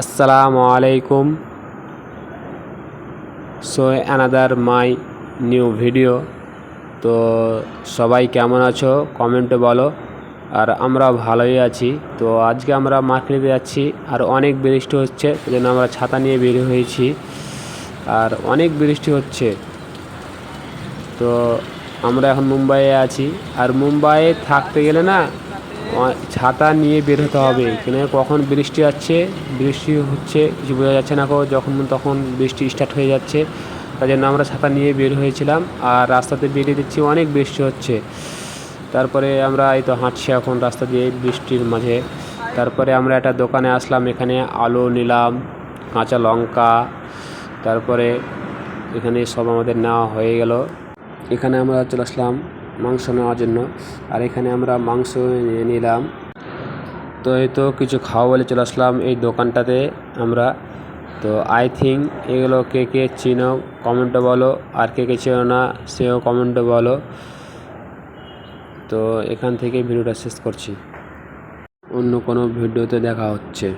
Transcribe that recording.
আসসালামু আলাইকুম so another my new video তো সবাই কেমন আছো? কমেন্টে বলো। আর আমরা ভালোই আছি। তো আজকে আমরা মার্কেটে যাচ্ছি। আর অনেক বৃষ্টি হচ্ছে ওই জন্য আমরা ছাতা নিয়ে বের হয়েছি। আর অনেক বৃষ্টি হচ্ছে। তো আমরা এখন মুম্বাইয়ে আছি। আর মুম্বাইয়ে থাকতে গেলে না ছাতা নিয়ে বের হতে হবে। কেন? কখন বৃষ্টি আসছে? বৃষ্টি হচ্ছে কিছু বোঝা যাচ্ছে না যখন, তখন বৃষ্টি স্টার্ট হয়ে যাচ্ছে। তাই জন্য আমরা ছাতা নিয়ে বের হয়েছিলাম আর রাস্তাতে বেরিয়ে দিচ্ছি অনেক বৃষ্টি হচ্ছে। তারপরে আমরা এই তো হাঁটছি এখন রাস্তা দিয়ে বৃষ্টির মাঝে। তারপরে আমরা একটা দোকানে আসলাম, এখানে আলু নিলাম, কাঁচা লঙ্কা। তারপরে এখানে সব আমাদের নেওয়া হয়ে গেল। এখানে আমরা চলে আসলাম মাংস নেওয়ার জন্য। আর এখানে আমরা মাংস নিয়ে নিলাম। তো এই তো কিছু খাওয়া বলে চলে আসলাম এই দোকানটাতে আমরা। তো আই থিঙ্ক এগুলো কে কে চিনো কমেন্টে বলো, আর কে কে চেনো না সেও কমেন্টে বলো। তো এখান থেকে ভিডিওটা শেষ করছি। অন্য কোনো ভিডিওতে দেখা হচ্ছে।